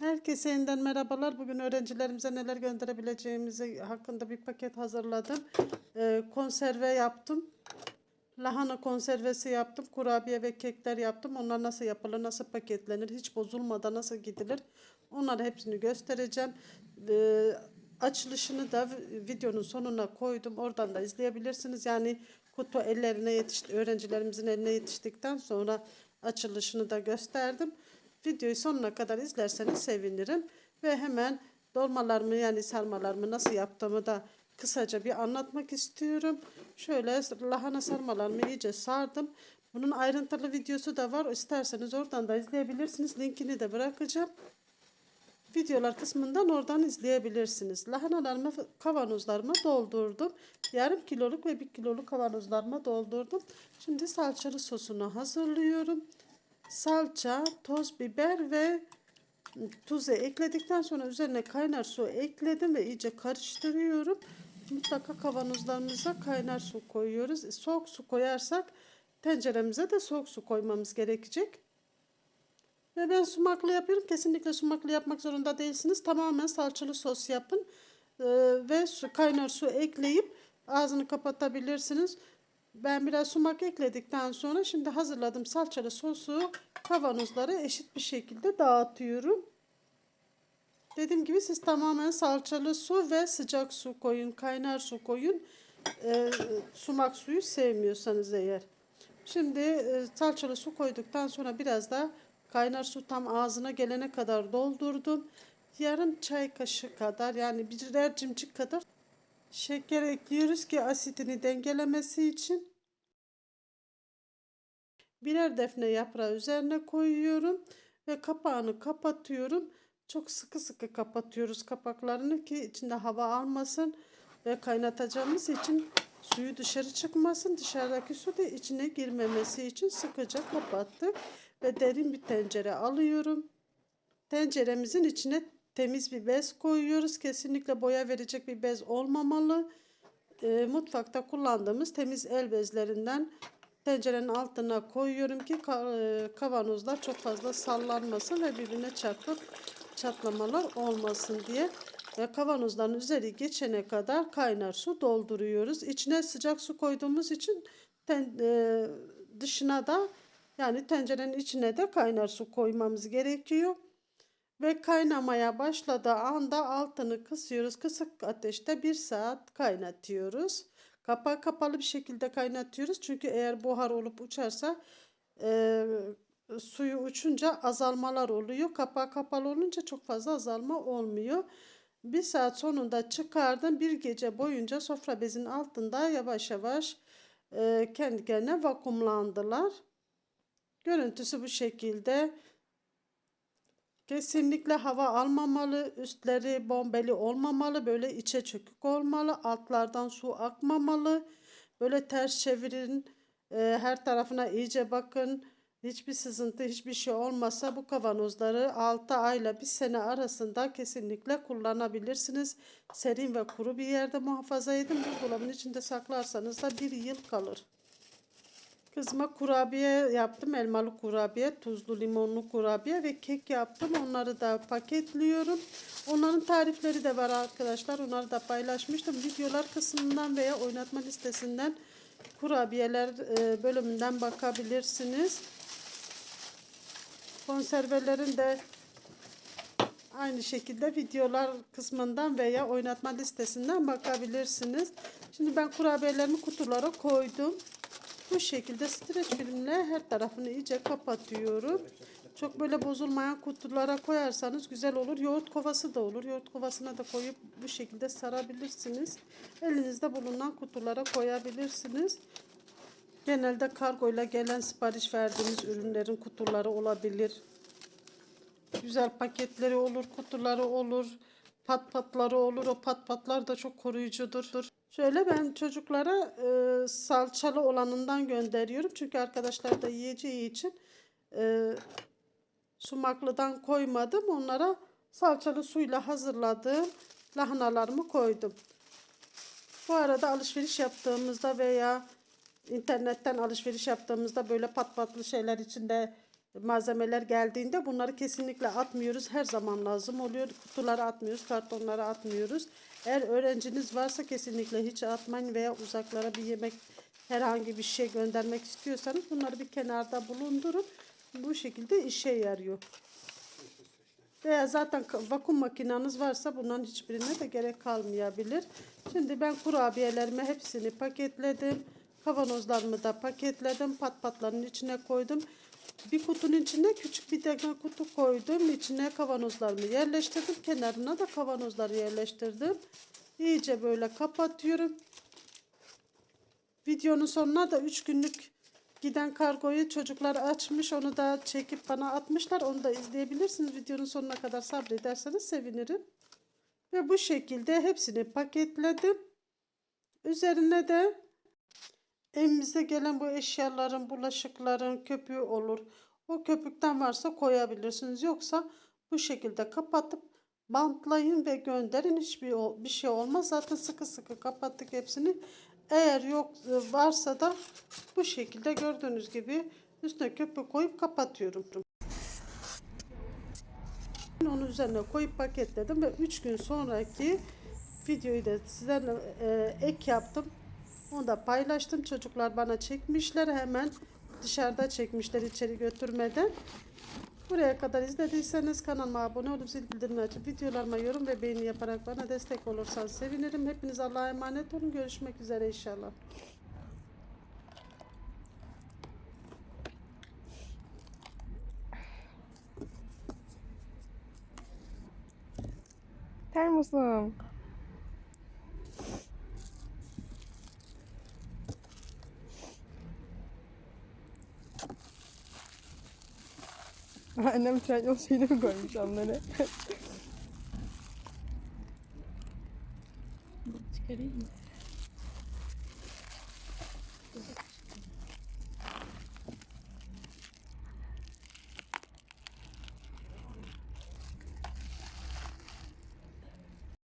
Herkese yeniden merhabalar. Bugün öğrencilerimize neler gönderebileceğimizi hakkında bir paket hazırladım. Ee, konserve yaptım. Lahana konservesi yaptım. Kurabiye ve kekler yaptım. Onlar nasıl yapılır, nasıl paketlenir, hiç bozulmadan nasıl gidilir. Onları hepsini göstereceğim. Ee, açılışını da videonun sonuna koydum. Oradan da izleyebilirsiniz. Yani kutu ellerine yetişti, öğrencilerimizin eline yetiştikten sonra açılışını da gösterdim. Videoyu sonuna kadar izlerseniz sevinirim. Ve hemen dolmalarımı yani sarmalarımı nasıl yaptığımı da kısaca bir anlatmak istiyorum. Şöyle lahana sarmalarımı iyice sardım. Bunun ayrıntılı videosu da var. İsterseniz oradan da izleyebilirsiniz. Linkini de bırakacağım. Videolar kısmından oradan izleyebilirsiniz. Lahanalarımı kavanozlarıma doldurdum. Yarım kiloluk ve bir kiloluk kavanozlarıma doldurdum. Şimdi salçalı sosunu hazırlıyorum salça, toz biber ve tuzu ekledikten sonra üzerine kaynar su ekledim ve iyice karıştırıyorum. Mutlaka kavanozlarımıza kaynar su koyuyoruz. Soğuk su koyarsak tenceremize de soğuk su koymamız gerekecek. Ve ben sumaklı yapıyorum. Kesinlikle sumaklı yapmak zorunda değilsiniz. Tamamen salçalı sos yapın. Ee, ve su, kaynar su ekleyip ağzını kapatabilirsiniz. Ben biraz sumak ekledikten sonra şimdi hazırladım salçalı sosu kavanozlara eşit bir şekilde dağıtıyorum. Dediğim gibi siz tamamen salçalı su ve sıcak su koyun, kaynar su koyun. E, sumak suyu sevmiyorsanız eğer. Şimdi e, salçalı su koyduktan sonra biraz da kaynar su tam ağzına gelene kadar doldurdum. Yarım çay kaşığı kadar yani birer cimcik kadar Şeker ekliyoruz ki asitini dengelemesi için. Birer defne yaprağı üzerine koyuyorum ve kapağını kapatıyorum. Çok sıkı sıkı kapatıyoruz kapaklarını ki içinde hava almasın ve kaynatacağımız için suyu dışarı çıkmasın. Dışarıdaki su da içine girmemesi için sıkıca kapattık ve derin bir tencere alıyorum. Tenceremizin içine temiz bir bez koyuyoruz. Kesinlikle boya verecek bir bez olmamalı. E, mutfakta kullandığımız temiz el bezlerinden tencerenin altına koyuyorum ki e, kavanozlar çok fazla sallanmasın ve birbirine çarpıp çatlamalar olmasın diye. Ve kavanozların üzeri geçene kadar kaynar su dolduruyoruz. İçine sıcak su koyduğumuz için ten, e, dışına da yani tencerenin içine de kaynar su koymamız gerekiyor ve kaynamaya başladığı anda altını kısıyoruz. Kısık ateşte bir saat kaynatıyoruz. Kapağı kapalı bir şekilde kaynatıyoruz. Çünkü eğer buhar olup uçarsa e, suyu uçunca azalmalar oluyor. Kapağı kapalı olunca çok fazla azalma olmuyor. Bir saat sonunda çıkardım. Bir gece boyunca sofra bezinin altında yavaş yavaş e, kendi kendine vakumlandılar. Görüntüsü bu şekilde. Kesinlikle hava almamalı, üstleri bombeli olmamalı, böyle içe çökük olmalı, altlardan su akmamalı. Böyle ters çevirin, e, her tarafına iyice bakın. Hiçbir sızıntı, hiçbir şey olmasa bu kavanozları 6 ayla bir sene arasında kesinlikle kullanabilirsiniz. Serin ve kuru bir yerde muhafaza edin. Buzdolabının içinde saklarsanız da bir yıl kalır. Kızma kurabiye yaptım. Elmalı kurabiye, tuzlu limonlu kurabiye ve kek yaptım. Onları da paketliyorum. Onların tarifleri de var arkadaşlar. Onları da paylaşmıştım. Videolar kısmından veya oynatma listesinden kurabiyeler e, bölümünden bakabilirsiniz. Konservelerin de aynı şekilde videolar kısmından veya oynatma listesinden bakabilirsiniz. Şimdi ben kurabiyelerimi kutulara koydum. Bu şekilde streç filmle her tarafını iyice kapatıyorum. Çok böyle bozulmayan kutulara koyarsanız güzel olur. Yoğurt kovası da olur. Yoğurt kovasına da koyup bu şekilde sarabilirsiniz. Elinizde bulunan kutulara koyabilirsiniz. Genelde kargoyla gelen sipariş verdiğimiz ürünlerin kutuları olabilir. Güzel paketleri olur, kutuları olur, pat patları olur. O pat patlar da çok koruyucudur. Şöyle ben çocuklara e, salçalı olanından gönderiyorum. Çünkü arkadaşlar da yiyeceği için e, sumaklıdan koymadım. Onlara salçalı suyla hazırladığım lahanalarımı koydum. Bu arada alışveriş yaptığımızda veya internetten alışveriş yaptığımızda böyle pat patlı şeyler içinde malzemeler geldiğinde bunları kesinlikle atmıyoruz. Her zaman lazım oluyor. Kutuları atmıyoruz, kartonları atmıyoruz. Eğer öğrenciniz varsa kesinlikle hiç atmayın veya uzaklara bir yemek herhangi bir şey göndermek istiyorsanız bunları bir kenarda bulundurun. Bu şekilde işe yarıyor. Veya zaten vakum makinanız varsa bunların hiçbirine de gerek kalmayabilir. Şimdi ben kurabiyelerimi hepsini paketledim. Kavanozlarımı da paketledim. Pat patların içine koydum. Bir kutunun içine küçük bir tane kutu koydum. İçine kavanozlarımı yerleştirdim. Kenarına da kavanozları yerleştirdim. İyice böyle kapatıyorum. Videonun sonuna da 3 günlük giden kargoyu çocuklar açmış. Onu da çekip bana atmışlar. Onu da izleyebilirsiniz. Videonun sonuna kadar sabrederseniz sevinirim. Ve bu şekilde hepsini paketledim. Üzerine de evimize gelen bu eşyaların, bulaşıkların köpüğü olur. O köpükten varsa koyabilirsiniz. Yoksa bu şekilde kapatıp bantlayın ve gönderin. Hiçbir bir şey olmaz. Zaten sıkı sıkı kapattık hepsini. Eğer yok e, varsa da bu şekilde gördüğünüz gibi üstüne köpük koyup kapatıyorum. Onun üzerine koyup paketledim ve 3 gün sonraki videoyu da sizlerle e, ek yaptım. Onu da paylaştım. Çocuklar bana çekmişler. Hemen dışarıda çekmişler içeri götürmeden. Buraya kadar izlediyseniz kanalıma abone olup zil bildirimini açıp videolarıma yorum ve beğeni yaparak bana destek olursanız sevinirim. Hepiniz Allah'a emanet olun. Görüşmek üzere inşallah. Termosum. Annem tren yol şeyine mi koymuş onları? Çıkarayım mı?